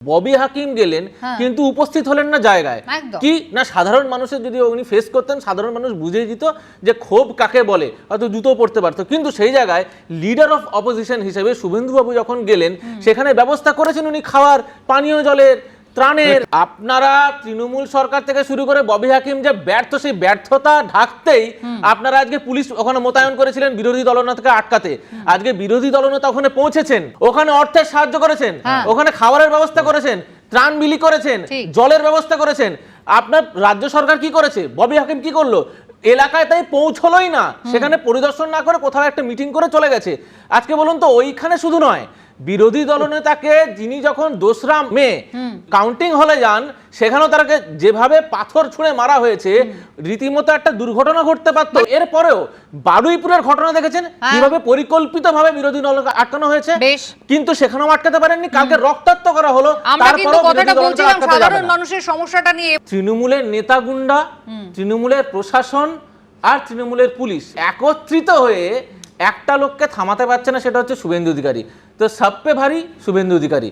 ববি হাকিম গেলেন হ্যাঁ। কিন্তু উপস্থিত হলেন না জায়গায়। কি? না সাধারণ মানুষের যদি উনি ফেস করতেন সাধারণ মানুষ বুঝে দিত যে ক্ষোভ কাকে বলে হয়তো জুতো পড়তে পারতো। কিন্তু সেই জায়গায় লিডার অফ অপোজিশন হিসেবে শুভেন্দুবাবু যখন গেলেন সেখানে ব্যবস্থা করেছেন উনি খাওয়ার পানীয় জলের। ত্রাণের। আপনারা তৃণমূল সরকার থেকে শুরু করে ববি হাকিম যে ব্যর্থ সেই ব্যর্থতা ঢাকতেই আপনারা আজকে পুলিশ ওখানে মোতায়েন করেছিলেন বিরোধী দলনেতাকে আটকাতে। আজকে বিরোধী দলনেতা ওখানে পৌঁছেছেন ওখানে অর্থের সাহায্য করেছেন হ্যাঁ। ওখানে খাবারের ব্যবস্থা করেছেন ত্রাণ বিলি করেছেন জলের ব্যবস্থা করেছেন। আপনার রাজ্য সরকার কি করেছে? ববি হাকিম কি করল? এলাকায় তাই পৌঁছলোই না। সেখানে পরিদর্শন না করে কোথাও একটা মিটিং করে চলে গেছে। আজকে বলুন তো ওইখানে শুধু নয় বিরোধী দলনেতাকে যিনি যখন দোসরা মে কাউন্টিং হলে যান সেখানেও তাকে যেভাবে পাথর ছুঁড়ে মারা হয়েছে রীতিমতো একটা দুর্ঘটনা ঘটতে পারতো। এরপরেও বারুইপুরের ঘটনা দেখেছেন? হ্যাঁ। কীভাবে পরিকল্পিতভাবে বিরোধী দলকে আটকানো হয়েছে? কিন্তু সেখানেও আটকাতে পারেননি। কালকে রক্তাক্ত করা হলো। তারপরেও। মানুষের সমস্যাটা নিয়ে। তৃণমূলের নেতা গুন্ডা তৃণমূলের প্রশাসন আর তৃণমূলের পুলিশ একত্রিত হয়ে একটা লোককে থামাতে পারছে না সেটা হচ্ছে শুভেন্দু অধিকারী। তো সবপে ভারী শুভেন্দু অধিকারী।